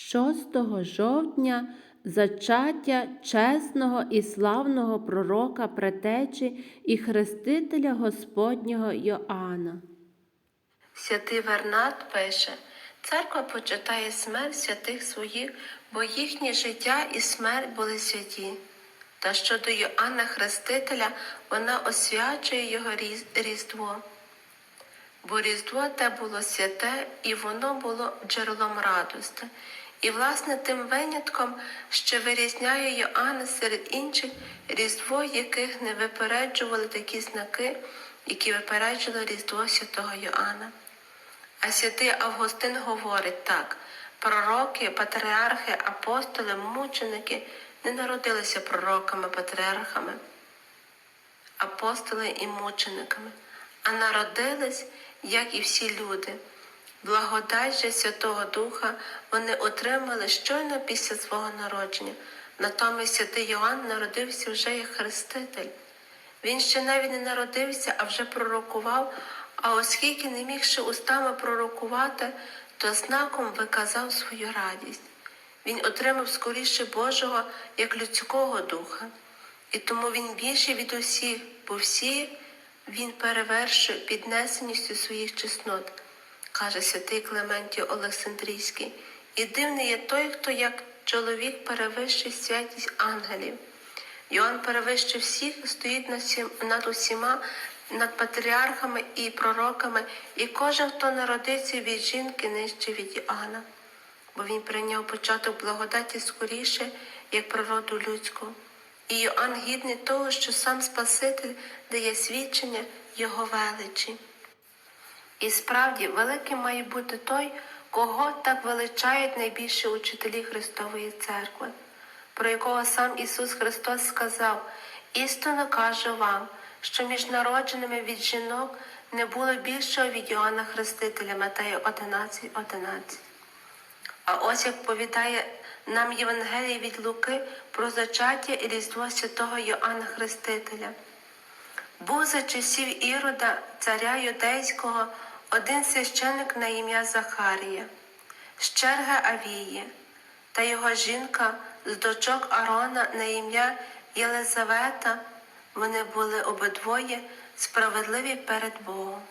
6 жовтня зачаття чесного і славного пророка претечі і хрестителя Господнього Йоанна. Святий Вернат пише, церква почитає смерть святих своїх, бо їхнє життя і смерть були святі. Та щодо Йоанна Хрестителя, вона освячує його Різдво. Бо Різдво те було святе, і воно було джерелом радости. І, власне, тим винятком, що вирізняє Йоанна серед інших, Різдво, яких не випереджували такі знаки, які випереджували Різдво святого Йоанна. А святий Августин говорить так: пророки, патріархи, апостоли, мученики не народилися пророками, патріархами, апостоли і мучениками, а народились, як і всі люди. Благодать же Святого Духа вони отримали щойно після свого народження. Натомість святий Йоанн народився вже як хреститель. Він ще навіть не народився, а вже пророкував, а оскільки не міг ще устами пророкувати, то знаком виказав свою радість. Він отримав скоріше Божого як людського духа, і тому він більший від усіх, бо всі він перевершує піднесеністю своїх чеснот, каже святий Клементій Олександрійський. І дивний є той, хто як чоловік перевищує святість ангелів. Йоанн перевищив всіх, стоїть над, усіма, над патріархами і пророками, і кожен, хто народиться від жінки, нижче від Іоанна, бо він прийняв початок благодаті скоріше, як природу людську. І Йоанн гідний того, що сам Спаситель дає свідчення Його величі. І справді великим має бути той, кого так величають найбільші учителі Христової церкви, про якого сам Ісус Христос сказав: істинно кажу вам, що між народженими від жінок не було більшого від Йоанна Хрестителя Матея 11, 11. А ось як повідає нам Євангеліє від Луки про зачаття і різдво святого Йоанна Хрестителя. Був за часів Ірода, царя юдейського, один священик на ім'я Захарія, з черги Авії, та його жінка з дочок Арона на ім'я Єлизавета, вони були обидвоє справедливі перед Богом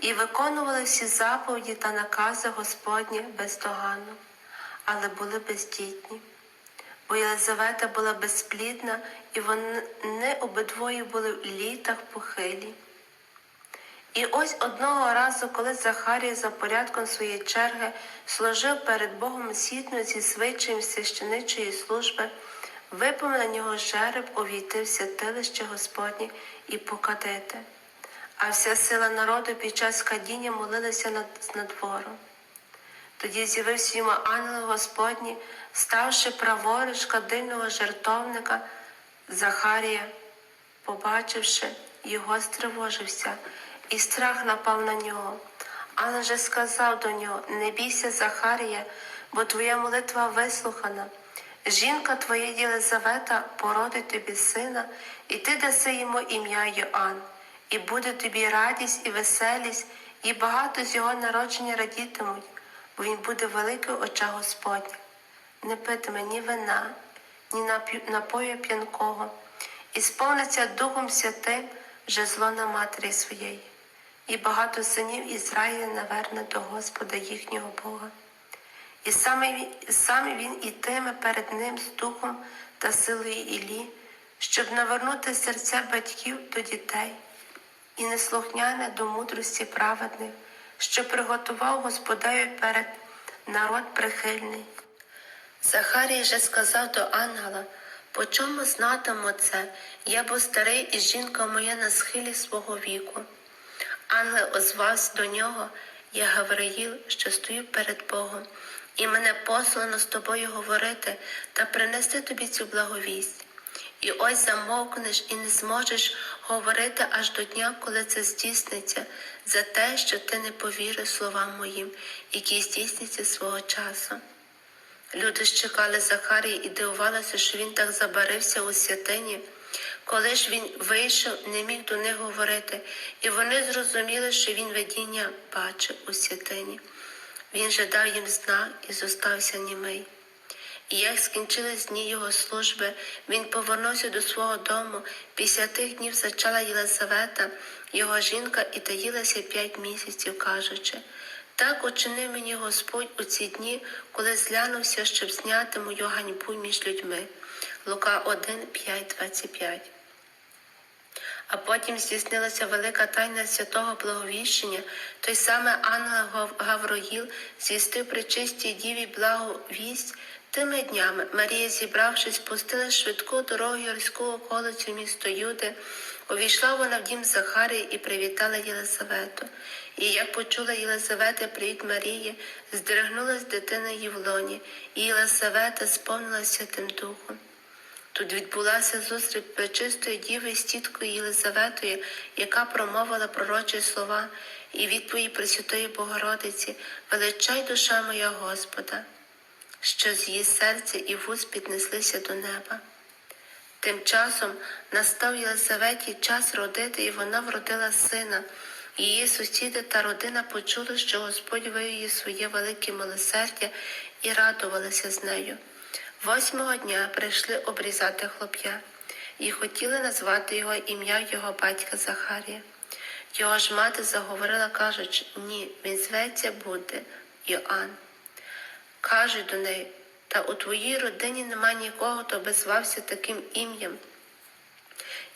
і виконували всі заповіді та накази Господні бездоганно, але були бездітні. Бо Єлизавета була безплідна, і вони обидвоє були в літах похилі. І ось одного разу, коли Захарія за порядком своєї черги служив перед Богом сітно зі звичаєм священичої служби, випав на нього жереб увійти в святилище Господнє і покадити. А вся сила народу під час кадіння молилася над, над. Тоді з'явився йому ангел Господній, ставши праворуч кадильного жертовника, Захарія, побачивши його, стривожився, і страх напав на нього. Же сказав до нього: Не бійся, Захарія, бо твоя молитва вислухана. Жінка твоя Єлизавета породить тобі сина, і ти даси йому ім'я Йоанн, і буде тобі радість і веселість, і багато з його народження радітимуть, бо він буде великий в очах Господніх. Не питиме ні вина, ні напою п'янкого, і сповниться Духом Святим вже зло на матері своєї, і багато синів Ізраїля наверне до Господа їхнього Бога. І саме саме він ітиме перед ним з духом та силою Іллі, щоб навернути серця батьків до дітей і неслухняне до мудрості праведних, що приготував Господеві перед народ прихильний. Захарій же сказав до ангела, по чому знатиму це, я бо старий і жінка моя на схилі свого віку. Ангел озвався до нього, я Гавриїл, що стою перед Богом, і мене послано з тобою говорити та принести тобі цю благовість. І ось замовкнеш і не зможеш говорити аж до дня, коли це здійсниться, за те, що ти не повірив словам моїм, які здійсняться свого часу. Люди ж чекали Захарії і дивувалися, що він так забарився у святині. Коли ж він вийшов, не міг до них говорити, і вони зрозуміли, що він видіння бачив у святині. Він же дав їм знак і зостався німий. І як скінчились дні його служби, він повернувся до свого дому. Після тих днів зачала Єлизавета, його жінка, і таїлася п'ять місяців, кажучи. Так учинив мені Господь у ці дні, коли зглянувся, щоб зняти мою ганьбу між людьми. Лука 1, 5, 25. А потім здійснилася велика тайна святого благовіщення. Той самий ангел Гав- Гавроїл звістив при чистій діві благовість. Тими днями Марія, зібравшись, пустила швидку дорогу гірську околицю місто Юди. Увійшла вона в дім Захарії і привітала Єлизавету. І як почула Єлизавета привіт Марії, здригнулась дитина її в лоні, і Єлизавета сповнилася Святим Духом. Тут відбулася зустріч пречистої діви з тіткою Єлизаветою, яка промовила пророчі слова і відповідь Пресвятої Богородиці Величай душа моя Господа, що з її серця і вуз піднеслися до неба. Тим часом настав Єлизаветі час родити, і вона вродила сина. Її сусіди та родина почули, що Господь їй своє велике милосердя і радувалися з нею. Восьмого дня прийшли обрізати хлоп'я і хотіли назвати його ім'я його батька Захарія. Його ж мати заговорила, кажучи, ні, він зветься буде Йоанн. Кажуть до неї, та у твоїй родині нема нікого, хто би звався таким ім'ям.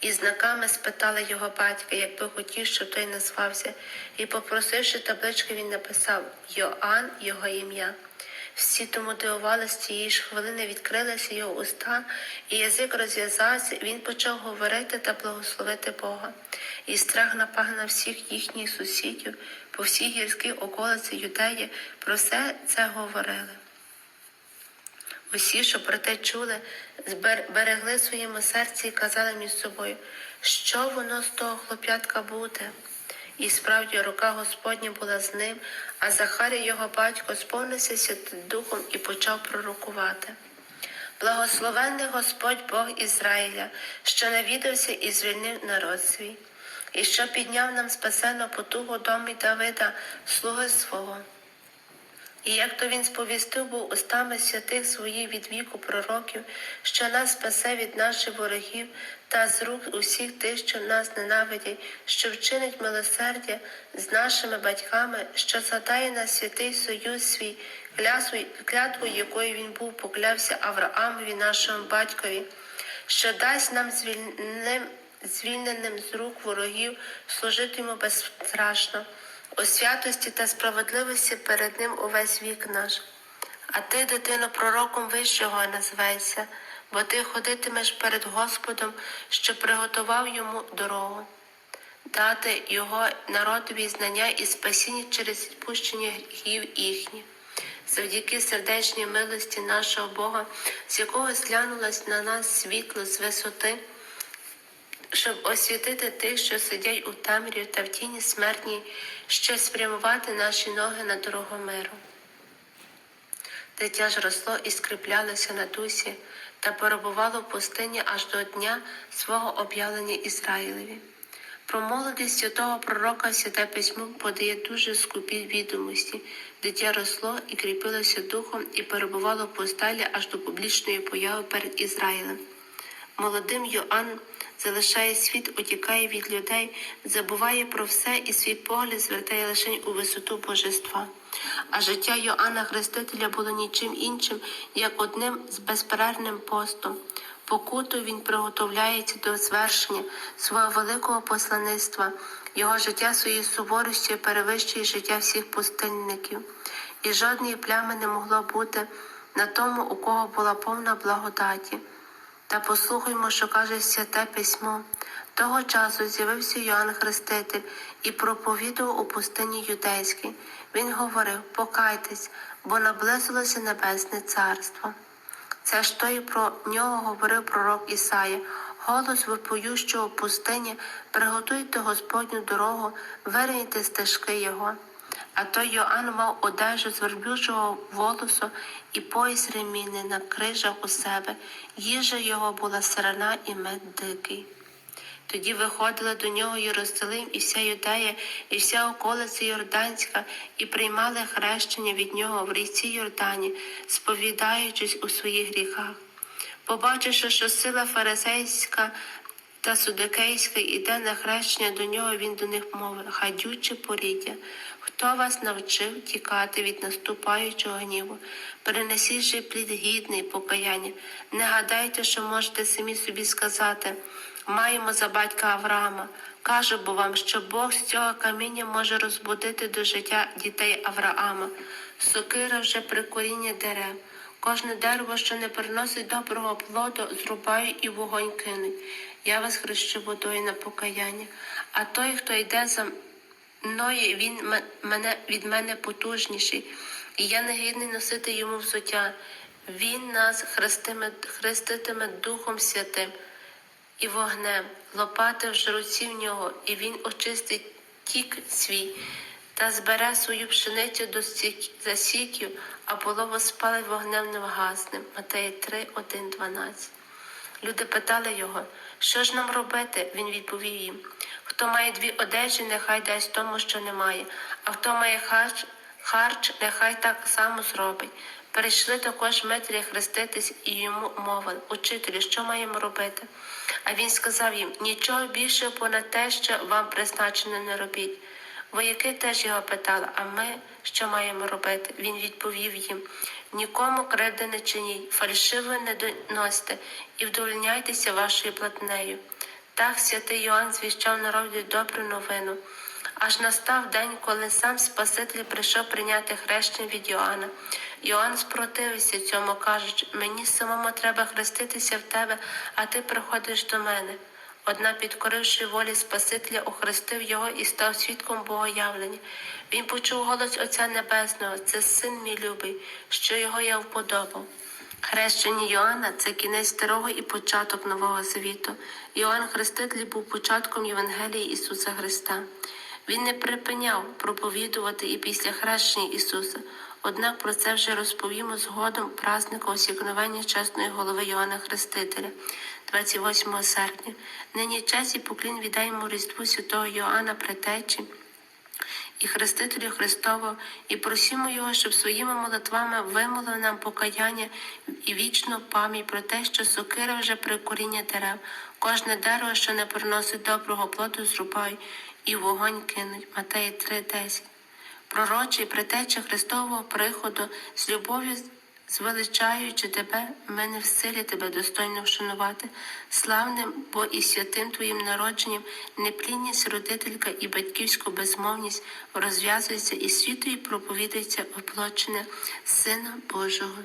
І знаками спитала його батька, якби хотів, щоб той назвався, і, попросивши таблички, він написав Йоанн його ім'я. Всі тому дивувалися цієї ж хвилини, відкрилися його уста, і язик розв'язався, він почав говорити та благословити Бога. І страх напав на всіх їхніх сусідів, по всій гірській околиці Юдеї, про все це говорили. Усі, що про те чули, берегли своєму серці і казали між собою, що воно з того хлоп'ятка буде. І справді рука Господня була з ним, а Захарій, його батько, сповнився Святим Духом і почав пророкувати. Благословенний Господь Бог Ізраїля, що навідався і звільнив народ свій, і що підняв нам спасену потугу домі Давида, слуги свого. І як то він сповістив був устами святих своїх від віку пророків, що нас спасе від наших ворогів та з рук усіх тих, що нас ненавидять, що вчинить милосердя з нашими батьками, що згадає на святий союз свій, клятву, якою він був поклявся Авраамові, нашому батькові, що дасть нам звільненим, звільненим з рук ворогів служити йому безстрашно у святості та справедливості перед ним увесь вік наш. А ти, дитино, пророком вищого назвайся, бо ти ходитимеш перед Господом, що приготував йому дорогу, дати його народові знання і спасіння через відпущення гріхів їхніх. Завдяки сердечній милості нашого Бога, з якого зглянулось на нас світло з висоти, щоб освітити тих, що сидять у темряві та в тіні смертній, щоб спрямувати наші ноги на дорогу миру. Дитя ж росло і скріплялося на дусі та перебувало в пустині аж до дня свого об'явлення Ізраїлеві. Про молодість святого пророка Святе Письмо подає дуже скупі відомості. Дитя росло і кріпилося духом і перебувало в постелі аж до публічної появи перед Ізраїлем. Молодим Йоанн залишає світ, утікає від людей, забуває про все і свій погляд звертає лише у висоту божества. А життя Йоанна Хрестителя було нічим іншим, як одним з безперервним постом. Покуту він приготовляється до звершення свого великого послаництва. Його життя своєю суворістю перевищує життя всіх пустинників, і жодної плями не могло бути на тому, у кого була повна благодаті. Та послухаймо, що каже святе письмо. Того часу з'явився Йоанн Хреститель і проповідував у пустині юдейській. Він говорив: Покайтесь, бо наблизилося небесне царство. Це ж то і про нього говорив пророк Ісая. Голос випоющого пустині, приготуйте Господню дорогу, вирійте стежки Його. А той Йоанн мав одежу з верблюжого волосу і пояс ремінний на крижах у себе. Їжа його була сирена і мед дикий. Тоді виходили до нього Єрусалим і вся Юдея, і вся околиця Йорданська, і приймали хрещення від нього в річці Йордані, сповідаючись у своїх гріхах. Побачивши, що сила фарисейська та судокейська іде на хрещення до нього, він до них мовив, гадюче поріддя, хто вас навчив тікати від наступаючого гніву? Перенесіть же плід гідний покаяння. Не гадайте, що можете самі собі сказати, маємо за батька Авраама. Кажу бо вам, що Бог з цього каміння може розбудити до життя дітей Авраама. Сокира вже при корінні дерев. Кожне дерево, що не приносить доброго плоду, зрубаю і вогонь кинуть. Я вас хрещу водою на покаяння. А той, хто йде за мною, він мене від мене потужніший, і я не гідний носити йому взуття. Він нас хрестиме, хреститиме Духом Святим і вогнем, лопати в руці в нього, і він очистить тік свій, та збере свою пшеницю до засіків, а полову спалить вогнем невгасним. Матея 3, 1, 12. Люди питали його, що ж нам робити? Він відповів їм: хто має дві одежі, нехай дасть тому, що немає, а хто має харч, харч, нехай так само зробить. Перейшли також Митрі хреститись і йому мовили, учителю, що маємо робити? А він сказав їм: нічого більше понад те, що вам призначено, не робіть. Вояки теж його питали, а ми що маємо робити? Він відповів їм: нікому кривди не чиніть, фальшиво не доносьте і вдовольняйтеся вашою платнею. Так святий Йоанн звіщав народу добру новину. Аж настав день, коли сам Спаситель прийшов прийняти хрещення від Йоанна. Йоанн спротивився цьому, кажучи, мені самому треба хреститися в тебе, а ти приходиш до мене. Одна, підкоривши волі Спасителя, охрестив його і став свідком Богоявлення. Він почув голос Отця Небесного, це син мій любий, що його я вподобав. Хрещення Йоанна це кінець старого і початок Нового Завіту. Йоанн Хреститель був початком Євангелії Ісуса Христа. Він не припиняв проповідувати і після хрещення Ісуса. Однак про це вже розповімо згодом праздника осікновення чесної голови Йоанна Хрестителя, 28 серпня. Нині честь і поклін віддаємо Різдву святого Йоанна Претечі і Хрестителю Христову, і просимо Його, щоб своїми молитвами вимолив нам покаяння і вічну пам'ять про те, що сокира вже при корінні дерев, кожне дерево, що не приносить доброго плоду, зрубають і вогонь кинуть. Матея 3:10. Пророчий притеча Христового приходу з любов'ю звеличаючи тебе, ми не в силі тебе достойно вшанувати, славним, бо і святим твоїм народженням неплінність родителька і батьківську безмовність розв'язується і світу і проповідується оплочене Сина Божого.